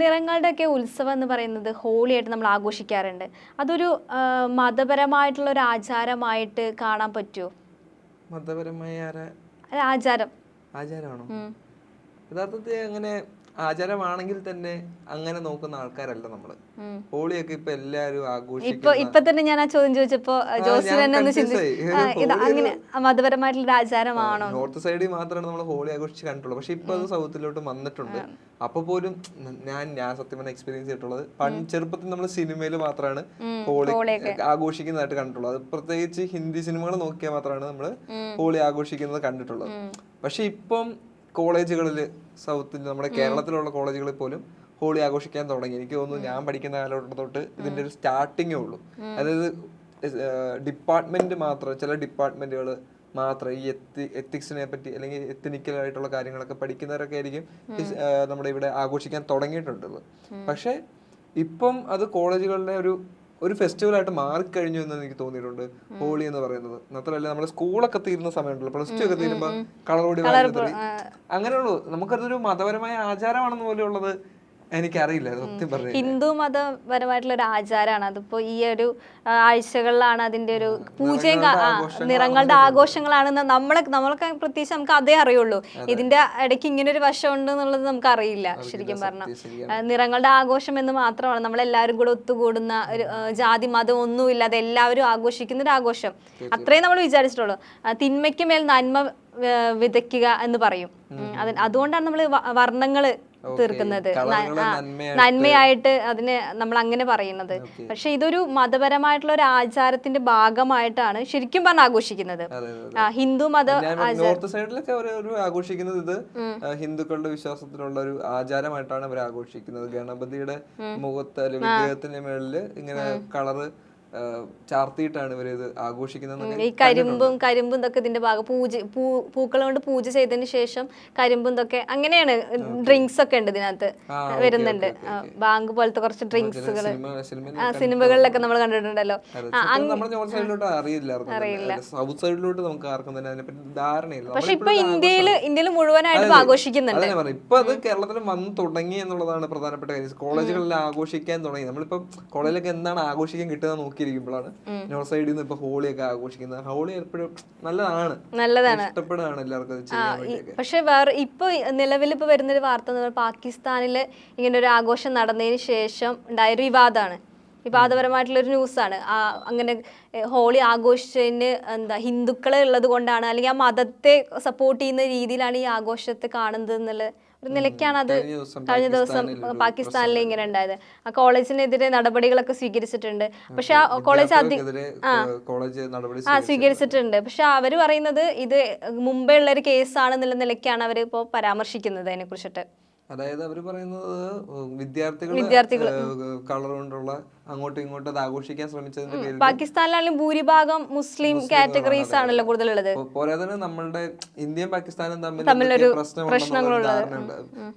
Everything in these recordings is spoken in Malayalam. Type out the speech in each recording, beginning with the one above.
നിറങ്ങളുടെ ഒക്കെ ഉത്സവം എന്ന് പറയുന്നത് ഹോളിയായിട്ട് നമ്മൾ ആഘോഷിക്കാറുണ്ട്. അതൊരു മതപരമായിട്ടുള്ള ഒരു ആചാരമായിട്ട് കാണാൻ പറ്റുമോ മതപരമായ ആചാരം. ആചാരമാണോ. യഥാർത്ഥത്തിൽ അങ്ങനെ ആചാരമാണെങ്കിൽ തന്നെ അങ്ങനെ നോക്കുന്ന ആൾക്കാരല്ല നമ്മൾ. ഹോളിയൊക്കെ ഇപ്പൊ എല്ലാരും ആഘോഷിക്കും ഇപ്പൊ തന്നെ ഞാൻ ആ ചോദ്യം ചോദിച്ചപ്പോ അങ്ങനെ മതപരമായിട്ടുള്ള ആചാരമാണോ? നോർത്ത് സൈഡിൽ മാത്രമാണ് നമ്മൾ ഹോളി ആഘോഷിച്ച് കണ്ടിട്ടുള്ളത് പക്ഷെ ഇപ്പൊ അത് സൗത്തിലോട്ട് വന്നിട്ടുണ്ട്. അപ്പൊ പോലും ഞാൻ ഞാൻ സത്യം പറഞ്ഞ എക്സ്പീരിയൻസ് ചെയ്തിട്ടുള്ളത് പണ്ട് ചെറുപ്പത്തിൽ നമ്മൾ സിനിമയിൽ മാത്രമാണ് ഹോളി ആഘോഷിക്കുന്നതായിട്ട് കണ്ടിട്ടുള്ളത്. അത് പ്രത്യേകിച്ച് ഹിന്ദി സിനിമകൾ നോക്കിയാൽ മാത്രമാണ് നമ്മൾ ഹോളി ആഘോഷിക്കുന്നത് കണ്ടിട്ടുള്ളത്. പക്ഷെ ഇപ്പം കോളേജുകളിൽ സൗത്തിൽ നമ്മുടെ കേരളത്തിലുള്ള കോളേജുകളിൽ പോലും ഹോളി ആഘോഷിക്കാൻ തുടങ്ങി. എനിക്ക് തോന്നുന്നു ഞാൻ പഠിക്കുന്ന കാലഘട്ടം തൊട്ട് ഇതിന്റെ ഒരു സ്റ്റാർട്ടിങ്ങേ ഉള്ളൂ. അതായത് ഡിപ്പാർട്ട്മെന്റ് മാത്രം ചില ഡിപ്പാർട്ട്മെന്റുകൾ മാത്രം ഈ എത്തി എത്തിക്സിനെ പറ്റി അല്ലെങ്കിൽ എത്തിനിക്കൽ ആയിട്ടുള്ള കാര്യങ്ങളൊക്കെ പഠിക്കുന്നവരൊക്കെ ആയിരിക്കും നമ്മുടെ ഇവിടെ ആഘോഷിക്കാൻ തുടങ്ങിയിട്ടുണ്ടത് പക്ഷേ ഇപ്പം അത് കോളേജുകളുടെ ഒരു ഒരു ഫെസ്റ്റിവൽ ആയിട്ട് മാറിക്കഴിഞ്ഞു എന്ന് എനിക്ക് തോന്നിയിട്ടുണ്ട്. ഹോളി എന്ന് പറയുന്നത്. മാത്രമല്ല നമ്മുടെ സ്കൂളൊക്കെ തീരുന്ന സമയമുണ്ടല്ലോ. പ്ലസ് ടു ഒക്കെ തീരുമ്പോൾ കളർ കൂടി അങ്ങനെയുള്ളൂ. നമുക്കതൊരു മതപരമായ ആചാരമാണെന്ന് പോലെ ഉള്ളത് എനിക്കറിയില്ല സത്യം പറഞ്ഞു ഹിന്ദു മതപരമായിട്ടുള്ള ഒരു ആചാരമാണ്. അതിപ്പോ ഈ ഒരു ആഴ്ചകളിലാണ് അതിന്റെ ഒരു പൂജയും നിറങ്ങളുടെ ആഘോഷങ്ങളാണെന്ന് നമ്മളെ നമ്മളൊക്കെ പ്രത്യേകിച്ച് നമുക്ക് അതേ അറിയുള്ളൂ. ഇതിന്റെ ഇടയ്ക്ക് ഇങ്ങനെ ഒരു വശം ഉണ്ട് എന്നുള്ളത് നമുക്ക് അറിയില്ല ശരിക്കും പറഞ്ഞാൽ ശരിയാണ്. നിറങ്ങളുടെ ആഘോഷം എന്ന് മാത്രമാണ്. നമ്മളെല്ലാവരും കൂടെ ഒത്തുകൂടുന്ന ഒരു ജാതി മതം ഒന്നുമില്ലാതെ എല്ലാവരും ആഘോഷിക്കുന്ന ഒരു ആഘോഷം. അത്രയും നമ്മൾ വിചാരിച്ചിട്ടുള്ളൂ. തിന്മയ്ക്ക് മേൽ നന്മ വിതയ്ക്കുക എന്ന് പറയും. അത് അതുകൊണ്ടാണ് നമ്മൾ വർണങ്ങൾ തീർക്കുന്നത്. നന്മയായിട്ട് അതിനെ നമ്മൾ അങ്ങനെ പറയുന്നത് പക്ഷെ ഇതൊരു മതപരമായിട്ടുള്ള ഒരു ആചാരത്തിന്റെ ഭാഗമായിട്ടാണ് ശരിക്കും പറഞ്ഞ ആഘോഷിക്കുന്നത്. ഹിന്ദു മത നോർത്ത് സൈഡിലൊക്കെ ഒരു ആഘോഷിക്കുന്നത് ഇത് ഹിന്ദുക്കളുടെ വിശ്വാസത്തിലുള്ള ഒരു ആചാരമായിട്ടാണ് അവർ ആഘോഷിക്കുന്നത്. ഗണപതിയുടെ മുഖത്ത് അല്ലെങ്കിൽ വിഗ്രഹത്തിന്റെ മേളിൽ ഇങ്ങനെ കളറ് ചാർത്തിയിട്ടാണ് ഇവർ ഇത് ആഘോഷിക്കുന്നത് ഈ കരിമ്പും കരിമ്പും ഇതൊക്കെ ഇതിന്റെ ഭാഗം പൂജ പൂ പൂക്കൾ കൊണ്ട് പൂജ ചെയ്തതിന് ശേഷം കരിമ്പും ഇതൊക്കെ അങ്ങനെയാണ് ഡ്രിങ്ക്സ് ഒക്കെ ഉണ്ട് ഇതിനകത്ത് വരുന്നുണ്ട്. ബാങ്ക് പോലത്തെ കുറച്ച് ഡ്രിങ്ക്സുകൾ സിനിമകളിലൊക്കെ നമ്മൾ കണ്ടിട്ടുണ്ടല്ലോ. അറിയില്ലായിരുന്നു സൗത്ത് സൈഡിലോട്ട് നമുക്ക് ആർക്കും തന്നെ അതിനെപ്പറ്റി ധാരണയില്ല. പക്ഷെ ഇപ്പൊ ഇന്ത്യയിൽ ഇന്ത്യയിൽ മുഴുവനായിട്ട് ആഘോഷിക്കുന്നുണ്ട്. ഇപ്പൊ അത് കേരളത്തിൽ വന്ന് തുടങ്ങി എന്നുള്ളതാണ് പ്രധാനപ്പെട്ട കാര്യം. കോളേജുകളിൽ ആഘോഷിക്കാൻ തുടങ്ങി. നമ്മളിപ്പോ കോളേജിലൊക്കെ എന്താണ് ആഘോഷിക്കാൻ കിട്ടുക നോക്കിയിരിക്കുമ്പോഴാണ് നോർത്ത് സൈഡിൽ നിന്ന് ഇപ്പൊ ഹോളിയൊക്കെ ആഘോഷിക്കുന്നത്. ഹോളി എപ്പോഴും നല്ലതാണ്. നല്ലതാണ്. ഇഷ്ടപ്പെടുകയാണ് എല്ലാവർക്കും പക്ഷെ വേറെ ഇപ്പൊ നിലവിൽ ഇപ്പൊ വരുന്നൊരു വാർത്ത എന്ന് പറഞ്ഞാൽ പാകിസ്ഥാനിൽ ഇങ്ങനെ ഒരു ആഘോഷം നടന്നതിന് ശേഷം ഉണ്ടായ ഒരു വിവാദമാണ്. വിവാദപരമായിട്ടുള്ള ഒരു ന്യൂസാണ് അങ്ങനെ ഹോളി ആഘോഷിച്ചതിന് എന്താ ഹിന്ദുക്കളെ ഉള്ളത് കൊണ്ടാണ് അല്ലെങ്കിൽ ആ മതത്തെ സപ്പോർട്ട് ചെയ്യുന്ന രീതിയിലാണ് ഈ ആഘോഷത്തെ കാണുന്നത് എന്നുള്ള ഒരു നിലയ്ക്കാണ് അത് കഴിഞ്ഞ ദിവസം പാകിസ്ഥാനിൽ ഇങ്ങനെ ഉണ്ടായത്. ആ കോളേജിനെതിരെ നടപടികളൊക്കെ സ്വീകരിച്ചിട്ടുണ്ട്. പക്ഷെ ആ കോളേജ് ആ. സ്വീകരിച്ചിട്ടുണ്ട്. പക്ഷെ അവർ പറയുന്നത് ഇത് മുമ്പേ ഉള്ള ഒരു കേസാണെന്നുള്ള നിലയ്ക്കാണ് അവർ ഇപ്പോൾ പരാമർശിക്കുന്നത് അതിനെ കുറിച്ചിട്ട് അതായത് അവർ പറയുന്നത് വിദ്യാർത്ഥികൾ. കളർ കൊണ്ടുള്ള അങ്ങോട്ടും ഇങ്ങോട്ടും അത് ആഘോഷിക്കാൻ ശ്രമിച്ചതിന്റെ പേരിൽ പാകിസ്ഥാനിലാണെങ്കിലും ഭൂരിഭാഗം മുസ്ലിം കാറ്റഗറീസ് ആണല്ലോ കൂടുതലുള്ളത്. പോലെ തന്നെ നമ്മളുടെ ഇന്ത്യയും പാകിസ്ഥാനും തമ്മിൽ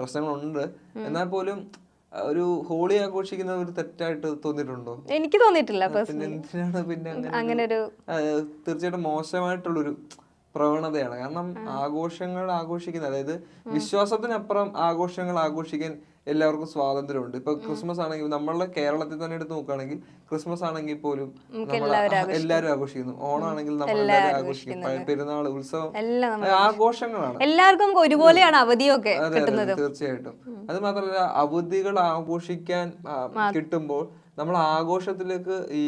പ്രശ്നങ്ങളുണ്ട്. എന്നാൽ പോലും ഒരു ഹോളി ആഘോഷിക്കുന്നത് ഒരു തെറ്റായിട്ട് തോന്നിയിട്ടുണ്ടോ? എനിക്ക് തോന്നിയിട്ടില്ല പിന്നെ അങ്ങനെ ഒരു തീർച്ചയായിട്ടും മോശമായിട്ടുള്ളൊരു പ്രവണതയാണ്. കാരണം ആഘോഷങ്ങൾ ആഘോഷിക്കുന്ന അതായത് വിശ്വാസത്തിനപ്പുറം ആഘോഷങ്ങൾ ആഘോഷിക്കാൻ എല്ലാവർക്കും സ്വാതന്ത്ര്യമുണ്ട്. ഇപ്പൊ ക്രിസ്മസ് ആണെങ്കിൽ നമ്മളുടെ കേരളത്തിൽ തന്നെ എടുത്ത് നോക്കുകയാണെങ്കിൽ ക്രിസ്മസ് ആണെങ്കിൽ പോലും എല്ലാവരും ആഘോഷിക്കുന്നു. ഓണമാണെങ്കിൽ നമ്മൾ എല്ലാവരും ആഘോഷിക്കും. പെരുന്നാൾ ഉത്സവം ആഘോഷങ്ങളാണ്. എല്ലാവർക്കും ഒരുപോലെയാണ് അവധിയൊക്കെ തീർച്ചയായിട്ടും. അത് മാത്രമല്ല അവധികൾ ആഘോഷിക്കാൻ കിട്ടുമ്പോൾ നമ്മൾ ആഘോഷത്തിലേക്ക് ഈ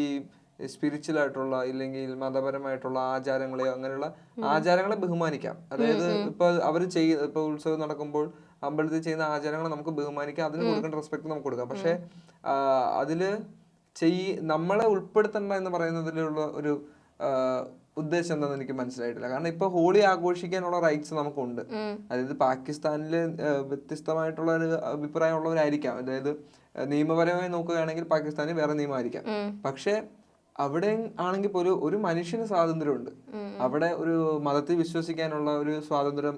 സ്പിരിച്വൽ ആയിട്ടുള്ള ഇല്ലെങ്കിൽ മതപരമായിട്ടുള്ള ആചാരങ്ങളെയോ അങ്ങനെയുള്ള ആചാരങ്ങളെ ബഹുമാനിക്കാം. അതായത് ഇപ്പൊ അവർ ചെയ്യ ഇപ്പൊ ഉത്സവം നടക്കുമ്പോൾ അമ്പലത്തിൽ ചെയ്യുന്ന ആചാരങ്ങളെ നമുക്ക് ബഹുമാനിക്കാം. അതിന് കൊടുക്കേണ്ട റെസ്പെക്ട് നമുക്ക് കൊടുക്കാം. പക്ഷെ അതിൽ ചെയ് നമ്മളെ ഉൾപ്പെടുത്തണ്ട എന്ന് പറയുന്നതിലുള്ള ഒരു ഉദ്ദേശം എന്താണെന്ന് എനിക്ക് മനസ്സിലായിട്ടില്ല. കാരണം ഇപ്പൊ ഹോളി ആഘോഷിക്കാനുള്ള റൈറ്റ്സ് നമുക്കുണ്ട്. അതായത് പാകിസ്ഥാനിൽ വ്യത്യസ്തമായിട്ടുള്ള ഒരു അഭിപ്രായമുള്ളവരായിരിക്കാം. അതായത് നിയമപരമായി നോക്കുകയാണെങ്കിൽ പാകിസ്ഥാനിൽ വേറെ നിയമമായിരിക്കാം. പക്ഷെ അവിടെ ആണെങ്കിൽ പോലും ഒരു മനുഷ്യന് സ്വാതന്ത്ര്യമുണ്ട്. അവിടെ ഒരു മതത്തിൽ വിശ്വസിക്കാനുള്ള ഒരു സ്വാതന്ത്ര്യം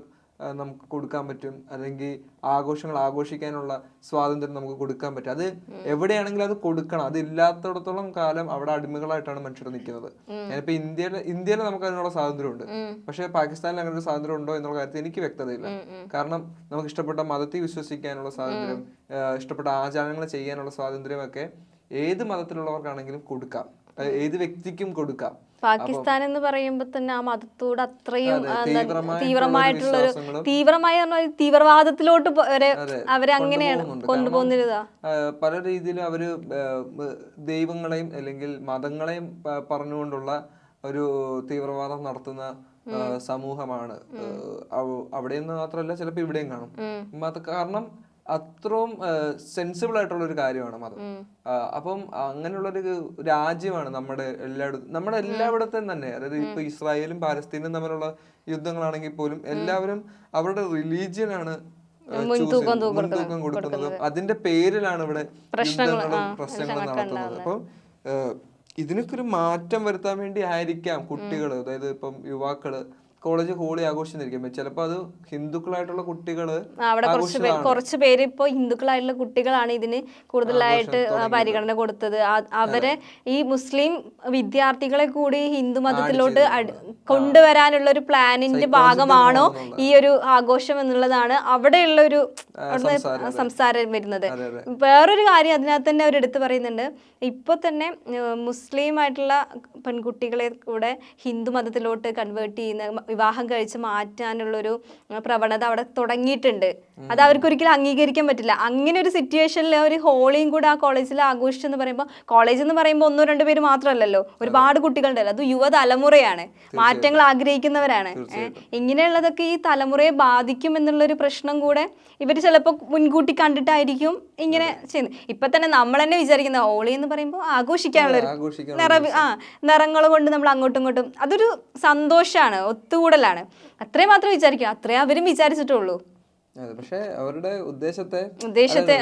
നമുക്ക് കൊടുക്കാൻ പറ്റും. അല്ലെങ്കിൽ ആഘോഷങ്ങൾ ആഘോഷിക്കാനുള്ള സ്വാതന്ത്ര്യം നമുക്ക് കൊടുക്കാൻ പറ്റും. അത് എവിടെയാണെങ്കിലും അത് കൊടുക്കണം. അത് ഇല്ലാത്തിടത്തോളം കാലം അവിടെ അടിമകളായിട്ടാണ് മനുഷ്യർ നിൽക്കുന്നത്. ഞാനിപ്പോ ഇന്ത്യയിൽ ഇന്ത്യയിൽ നമുക്ക് അതിനുള്ള സ്വാതന്ത്ര്യമുണ്ട്. പക്ഷേ പാകിസ്ഥാനിൽ അങ്ങനെ ഒരു സ്വാതന്ത്ര്യം ഉണ്ടോ എന്നുള്ള കാര്യത്തിൽ എനിക്ക് വ്യക്തതയില്ല. കാരണം നമുക്ക് ഇഷ്ടപ്പെട്ട മതത്തിൽ വിശ്വസിക്കാനുള്ള സ്വാതന്ത്ര്യം ഇഷ്ടപ്പെട്ട ആചാരങ്ങൾ ചെയ്യാനുള്ള സ്വാതന്ത്ര്യമൊക്കെ ഏത് മതത്തിലുള്ളവർക്കാണെങ്കിലും കൊടുക്കാം. ഏത് വ്യക്തിക്കും കൊടുക്കാം. പാകിസ്ഥാൻ എന്ന് പറയുമ്പോൾ തന്നെ ആ മതത്തോട് അത്രയും തീവ്രമായിട്ടുള്ള ഒരു തീവ്രമായ പറഞ്ഞാൽ തീവ്രവാദത്തിലോട്ട് വരെ അവരെ അങ്ങനെയാണ് കൊണ്ടുപോകുന്നത് പല രീതിയിലും അവർ ദൈവങ്ങളെയും അല്ലെങ്കിൽ മതങ്ങളെയും പറഞ്ഞുകൊണ്ടുള്ള ഒരു തീവ്രവാദം നടത്തുന്ന സമൂഹമാണ്. അവിടെ നിന്ന് മാത്രമല്ല ചിലപ്പോൾ ഇവിടെയും കാണും. കാരണം അത്രയും സെൻസിബിൾ ആയിട്ടുള്ള ഒരു കാര്യമാണ് മതം. അപ്പം അങ്ങനെയുള്ള ഒരു രാജ്യമാണ് നമ്മുടെ എല്ലായിടത്തും നമ്മുടെ എല്ലായിടത്തും തന്നെ. അതായത് ഇപ്പൊ ഇസ്രായേലും പാലസ്തീനും തമ്മിലുള്ള യുദ്ധങ്ങളാണെങ്കിൽ പോലും എല്ലാവരും അവരുടെ റിലീജിയൻ ആണ് ആ, മുൻതൂക്കം കൊടുക്കുന്നതും. അതിന്റെ പേരിലാണ് ഇവിടെ യുദ്ധങ്ങളും പ്രശ്നങ്ങളും നടത്തുന്നത്. അപ്പം ഇതിനൊക്കെ ഒരു മാറ്റം വരുത്താൻ വേണ്ടി ആയിരിക്കാം കുട്ടികൾ അതായത് ഇപ്പം യുവാക്കൾ കോളേജ് ഹോളി ആഘോഷിച്ചിരിക്കും. ചിലപ്പോ അത് ഹിന്ദുക്കളായിട്ടുള്ള കുട്ടികൾ അവിടെ കുറച്ച് കുറച്ച് പേര് ഇപ്പോൾ ഹിന്ദുക്കളായിട്ടുള്ള കുട്ടികളാണ് ഇതിന് കൂടുതലായിട്ട് പരിഗണന കൊടുത്തത്. അവരെ ഈ മുസ്ലിം വിദ്യാർത്ഥികളെ കൂടി ഹിന്ദു മതത്തിലോട്ട് കൊണ്ടുവരാനുള്ള ഒരു പ്ലാനിന്റെ ഭാഗമാണോ ഈ ഒരു ആഘോഷം എന്നുള്ളതാണ് അവിടെയുള്ള ഒരു സംസാരം വരുന്നത്. വേറൊരു കാര്യം അതിനകത്ത് തന്നെ അവർ എടുത്തു പറയുന്നുണ്ട്. ഇപ്പൊ തന്നെ മുസ്ലിം ആയിട്ടുള്ള പെൺകുട്ടികളെ കൂടെ ഹിന്ദു മതത്തിലോട്ട് കൺവേർട്ട് ചെയ്യുന്ന വിവാഹം കഴിച്ച് മാറ്റാനുള്ളൊരു പ്രവണത അവിടെ തുടങ്ങിയിട്ടുണ്ട്. അത് അവർക്ക് ഒരിക്കലും അംഗീകരിക്കാൻ പറ്റില്ല. അങ്ങനെ ഒരു സിറ്റുവേഷനിൽ ഒരു ഹോളിയും കൂടെ ആ കോളേജിൽ ആഘോഷിച്ചെന്ന് പറയുമ്പോൾ കോളേജ് എന്ന് പറയുമ്പോൾ ഒന്നോ രണ്ടു പേര് മാത്രമല്ലല്ലോ. ഒരുപാട് കുട്ടികളുണ്ടല്ലോ. അത് യുവതലമുറയാണ്. മാറ്റങ്ങൾ ആഗ്രഹിക്കുന്നവരാണ്. ഇങ്ങനെയുള്ളതൊക്കെ ഈ തലമുറയെ ബാധിക്കും എന്നുള്ളൊരു പ്രശ്നം കൂടെ ഇവർ ചിലപ്പോൾ മുൻകൂട്ടി കണ്ടിട്ടായിരിക്കും ഇങ്ങനെ ചെയ്യുന്നത്. ഇപ്പൊ തന്നെ നമ്മൾ തന്നെ വിചാരിക്കുന്ന ഹോളി എന്ന് പറയുമ്പോൾ ആഘോഷിക്കാനുള്ള നിറ ആ നിറങ്ങൾ കൊണ്ട് നമ്മൾ അങ്ങോട്ടും ഇങ്ങോട്ടും അതൊരു സന്തോഷമാണ് ഒത്തുകൂടലാണ്. അത്രയും മാത്രം വിചാരിക്കും. അത്രേ അവരും വിചാരിച്ചിട്ടുള്ളൂ. അതെ പക്ഷെ അവരുടെ ഉദ്ദേശത്തെ ഉദ്ദേശത്തെ.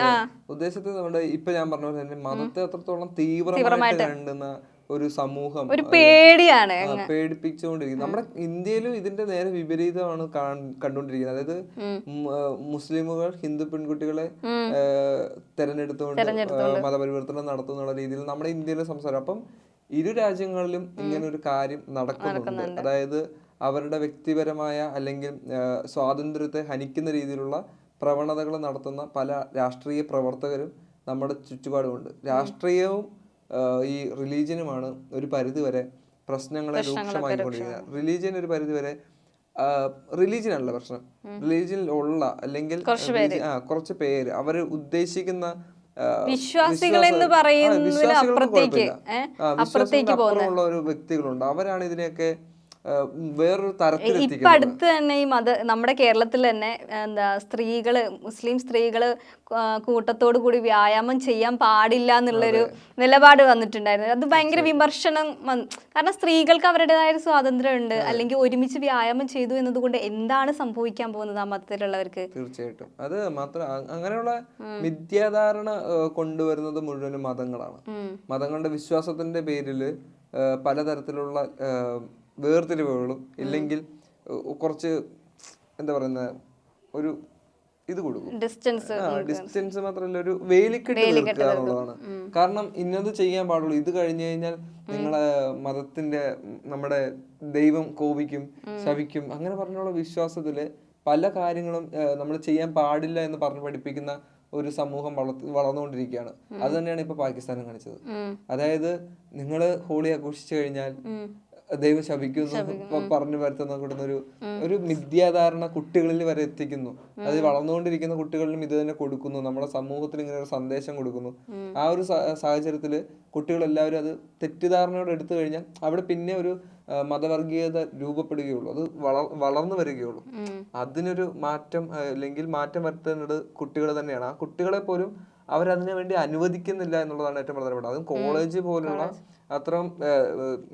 ഉദ്ദേശത്തെ നമ്മുടെ ഇപ്പൊ ഞാൻ പറഞ്ഞ പോലെ തന്നെ മതത്തെ അത്രത്തോളം തീവ്രമായിട്ട് കണ്ടുന്ന ഒരു സമൂഹം ഒരു പേടിയാണ് പേടിപ്പിച്ചുകൊണ്ടിരിക്കുന്നത് നമ്മുടെ ഇന്ത്യയിലും ഇതിന്റെ നേരെ വിപരീതമാണ് കണ്ടുകൊണ്ടിരിക്കുന്നത്. അതായത് മുസ്ലിമുകൾ ഹിന്ദു പെൺകുട്ടികളെ തെരഞ്ഞെടുത്തുകൊണ്ട് മതപരിവർത്തനം നടത്തുന്നുള്ള രീതിയിൽ നമ്മുടെ ഇന്ത്യയിലെ സംസാരം. അപ്പം ഇരു രാജ്യങ്ങളിലും ഇങ്ങനെ ഒരു കാര്യം നടക്കുന്നുണ്ട്. അതായത് അവരുടെ വ്യക്തിപരമായ അല്ലെങ്കിൽ സ്വാതന്ത്ര്യത്തെ ഹനിക്കുന്ന രീതിയിലുള്ള പ്രവണതകൾ നടത്തുന്ന പല രാഷ്ട്രീയ പ്രവർത്തകരും നമ്മുടെ ചുറ്റുപാടുമുണ്ട്. രാഷ്ട്രീയവും ഈ റിലീജിയനുമാണ് ഒരു പരിധിവരെ പ്രശ്നങ്ങളെ രൂക്ഷമായിക്കൊണ്ടിരിക്കുന്നത് റിലീജിയൻ ഒരു പരിധിവരെ റിലീജിയൻ അല്ല പ്രശ്നം. റിലീജിയനിൽ ഉള്ള അല്ലെങ്കിൽ ആ കുറച്ച് പേര്. അവർ ഉദ്ദേശിക്കുന്ന വിശ്വാസികൾ എന്ന് പറയുന്നതിന് അപ്പുറത്തേക്ക്, അപ്പുറമുള്ള ഒരു വ്യക്തികളുണ്ട്. അവരാണ് ഇതിനെയൊക്കെ വേറൊരു ഇപ്പൊ തരത്തിലെത്തിക്കുന്നത് അടുത്ത് തന്നെ ഈ മത നമ്മുടെ കേരളത്തിൽ തന്നെ എന്താ സ്ത്രീകൾ മുസ്ലിം സ്ത്രീകൾ ആ, കൂട്ടത്തോടു കൂടി വ്യായാമം ചെയ്യാൻ പാടില്ല എന്നുള്ളൊരു നിലപാട് വന്നിട്ടുണ്ടായിരുന്നു. അത് ഭയങ്കര വിമർശനം വന്നു കാരണം സ്ത്രീകൾക്ക് അവരുടേതായ ഒരു സ്വാതന്ത്ര്യം ഉണ്ട് അല്ലെങ്കിൽ ഒരുമിച്ച് വ്യായാമം ചെയ്തു എന്നതുകൊണ്ട് എന്താണ് സംഭവിക്കാൻ പോകുന്നത് ആ മതത്തിലുള്ളവർക്ക്? തീർച്ചയായിട്ടും. അത് മാത്രം അങ്ങനെയുള്ള വിദ്യാധാരണ കൊണ്ടുവരുന്നത് മുഴുവനും മതങ്ങളാണ്. മതങ്ങളുടെ വിശ്വാസത്തിന്റെ പേരിൽ പലതരത്തിലുള്ള വേർതിരിവുകളും ഇല്ലെങ്കിൽ കുറച്ച് എന്താ പറയുന്ന ഒരു ഇത് കൊടുക്കും. ഡിസ്റ്റൻസ് ഡിസ്റ്റൻസ് മാത്രമല്ല ഒരു വേലിക്കെട്ട് തീർക്കുക എന്നുള്ളതാണ്. കാരണം ഇന്നത് ചെയ്യാൻ പാടുള്ളൂ. ഇത് കഴിഞ്ഞു കഴിഞ്ഞാൽ നിങ്ങളെ മതത്തിന്റെ നമ്മുടെ ദൈവം കോപിക്കും ശവിക്കും അങ്ങനെ പറഞ്ഞുള്ള വിശ്വാസത്തിൽ പല കാര്യങ്ങളും നമ്മൾ ചെയ്യാൻ പാടില്ല എന്ന് പറഞ്ഞ് പഠിപ്പിക്കുന്ന ഒരു സമൂഹം വളർന്നുകൊണ്ടിരിക്കുകയാണ്. അത് തന്നെയാണ് ഇപ്പൊ പാകിസ്ഥാനും കാണിച്ചത്. അതായത് നിങ്ങൾ ഹോളി ആഘോഷിച്ചു കഴിഞ്ഞാൽ ദൈവം ശപിക്കുന്നു പറഞ്ഞു വരുത്തുന്ന കൊടുക്കുന്ന ഒരു ഒരു മിഥ്യാധാരണ കുട്ടികളിൽ വരെ എത്തിക്കുന്നു. അത് വളർന്നുകൊണ്ടിരിക്കുന്ന കുട്ടികളിലും ഇത് തന്നെ കൊടുക്കുന്നു. നമ്മുടെ സമൂഹത്തിന് ഇങ്ങനെ ഒരു സന്ദേശം കൊടുക്കുന്നു. ആ ഒരു സാഹചര്യത്തിൽ സാഹചര്യത്തിൽ കുട്ടികൾ എല്ലാവരും അത് തെറ്റിദ്ധാരണയോടെ എടുത്തു കഴിഞ്ഞാൽ അവിടെ പിന്നെ ഒരു മതവർഗീയത രൂപപ്പെടുകയുള്ളൂ. അത് വള വളർന്നു വരികയുള്ളൂ. അതിനൊരു മാറ്റം അല്ലെങ്കിൽ മാറ്റം വരുത്തേണ്ടത് കുട്ടികൾ തന്നെയാണ്. ആ കുട്ടികളെ പോലും അവരതിനു വേണ്ടി അനുവദിക്കുന്നില്ല എന്നുള്ളതാണ് ഏറ്റവും പ്രധാനപ്പെട്ടത് അതും കോളേജ് പോലുള്ള അത്രയും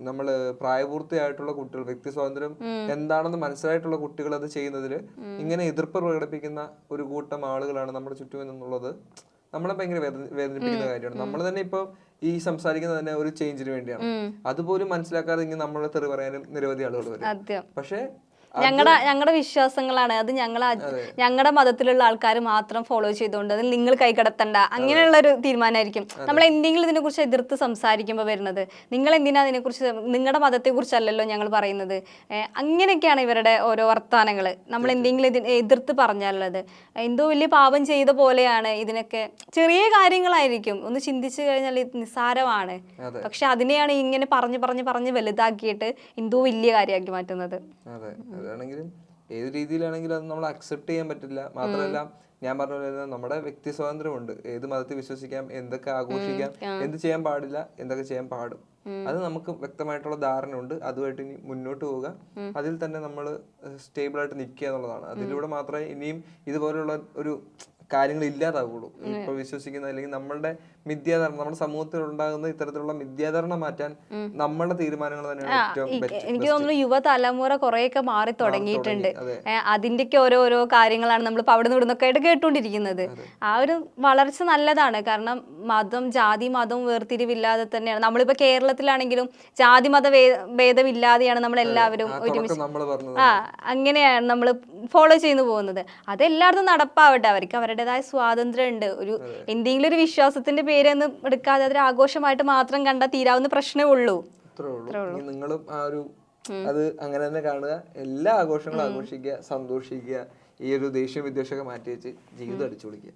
നമ്മൾ പ്രായപൂർത്തിയായിട്ടുള്ള കുട്ടികൾ വ്യക്തി സ്വാതന്ത്ര്യം എന്താണെന്ന് മനസ്സിലായിട്ടുള്ള കുട്ടികൾ അത് ചെയ്യുന്നതിൽ ഇങ്ങനെ എതിർപ്പ് പ്രകടിപ്പിക്കുന്ന ഒരു കൂട്ടം ആളുകളാണ് നമ്മുടെ ചുറ്റും എന്നുള്ളത് നമ്മളെ ഭയങ്കര വേദന- വേദനിപ്പിക്കുന്ന കാര്യമാണ്. നമ്മൾ തന്നെ ഇപ്പൊ ഈ സംസാരിക്കുന്നത് തന്നെ ഒരു ചേഞ്ചിന് വേണ്ടിയാണ്. അതുപോലും മനസ്സിലാക്കാതെ ഇങ്ങനെ നമ്മളെ തെറി പറയാനും നിരവധി ആളുകൾ വരും. പക്ഷെ ഞങ്ങളുടെ ഞങ്ങളുടെ വിശ്വാസങ്ങളാണ്. അത് ഞങ്ങൾ ഞങ്ങളുടെ മതത്തിലുള്ള ആൾക്കാർ മാത്രം ഫോളോ ചെയ്തുകൊണ്ട് അത് നിങ്ങൾ കൈകടത്തണ്ട അങ്ങനെയുള്ള ഒരു തീരുമാനമായിരിക്കും നമ്മൾ എന്തെങ്കിലും ഇതിനെക്കുറിച്ച് എതിർത്ത് സംസാരിക്കുമ്പോൾ വരുന്നത്. നിങ്ങൾ എന്തിനാ അതിനെക്കുറിച്ച് നിങ്ങളുടെ മതത്തെക്കുറിച്ചല്ലല്ലോ ഞങ്ങൾ പറയുന്നത്. അങ്ങനെയൊക്കെയാണ് ഇവരുടെ ഓരോ വർത്തമാനങ്ങൾ നമ്മൾ എന്തെങ്കിലും ഇതിന് എതിർത്ത് പറഞ്ഞാലുള്ളത്. എന്തോ വലിയ പാപം ചെയ്ത പോലെയാണ് ഇതിനൊക്കെ. ചെറിയ കാര്യങ്ങളായിരിക്കും. ഒന്ന് ചിന്തിച്ചു കഴിഞ്ഞാൽ ഇത് നിസ്സാരമാണ്. പക്ഷെ അതിനെയാണ് ഇങ്ങനെ പറഞ്ഞ് പറഞ്ഞ് പറഞ്ഞ് വലുതാക്കിയിട്ട് എന്തോ വലിയ കാര്യമാക്കി മാറ്റുന്നത്. അതെ. അതാണെങ്കിലും ഏത് രീതിയിലാണെങ്കിലും അത് നമ്മൾ അക്സെപ്റ്റ് ചെയ്യാൻ പറ്റില്ല. മാത്രമല്ല ഞാൻ പറഞ്ഞ പോലെ നമ്മുടെ വ്യക്തി സ്വാതന്ത്ര്യമുണ്ട്. ഏത് മതത്തിൽ വിശ്വസിക്കാം എന്തൊക്കെ ആഘോഷിക്കാം എന്ത് ചെയ്യാൻ പാടില്ല എന്തൊക്കെ ചെയ്യാൻ പാടും. അത് നമുക്ക് വ്യക്തമായിട്ടുള്ള ധാരണയുണ്ട്. അതുമായിട്ട് ഇനി മുന്നോട്ട് പോവുക. അതിൽ തന്നെ നമ്മൾ സ്റ്റേബിൾ ആയിട്ട് നിൽക്കുക എന്നുള്ളതാണ്. അതിലൂടെ മാത്രമേ ഇനിയും ഇതുപോലെയുള്ള ഒരു കാര്യങ്ങൾ ഇല്ലാതാവുള്ളൂ. ഇപ്പൊ വിശ്വസിക്കുന്ന അല്ലെങ്കിൽ നമ്മളുടെ മിഥ്യാധാരണ നമ്മുടെ സമൂഹത്തിൽ ഉണ്ടാകുന്ന ഇത്തരത്തിലുള്ള മിഥ്യാധാരണ മാറ്റാൻ നമ്മുടെ തീരുമാനങ്ങൾ തന്നെയാണ് എനിക്ക് തോന്നുന്നു യുവതലമുറ കുറെയൊക്കെ മാറി തുടങ്ങിയിട്ടുണ്ട്. അതിന്റെയൊക്കെ ഓരോരോ കാര്യങ്ങളാണ് നമ്മളിപ്പോൾ അവിടെ നിന്ന് ഇവിടുന്നൊക്കെ ആയിട്ട് കേട്ടുകൊണ്ടിരിക്കുന്നത് ആ ഒരു വളർച്ച നല്ലതാണ്. കാരണം മതം ജാതി മതം വേർതിരിവില്ലാതെ തന്നെയാണ്. നമ്മളിപ്പോൾ കേരളത്തിലാണെങ്കിലും ജാതി മത ഭേദമില്ലാതെയാണ് നമ്മൾ എല്ലാവരും ഒരുമിച്ച് ആ അങ്ങനെയാണ് നമ്മൾ ഫോളോ ചെയ്തു പോകുന്നത്. അതെല്ലായിടത്തും നടപ്പാവട്ടെ. അവർക്ക് അവരുടേതായ സ്വാതന്ത്ര്യം ഉണ്ട് ഒരു എന്തെങ്കിലും ഒരു വിശ്വാസത്തിന്റെ പേരൊന്നും എടുക്കാതെ അതൊരു ആഘോഷമായിട്ട് മാത്രം കണ്ടാൽ തീരാവുന്ന പ്രശ്നമേ ഉള്ളൂ. നിങ്ങളും ആ ഒരു അത് അങ്ങനെ തന്നെ കാണുക. എല്ലാ ആഘോഷങ്ങളും ആഘോഷിക്കുക സന്തോഷിക്കുക ഈ ഒരു ദേഷ്യം വിദ്വേഷമൊക്കെ മാറ്റി വെച്ച് ജീവിതം അടിച്ചു പൊളിക്കുക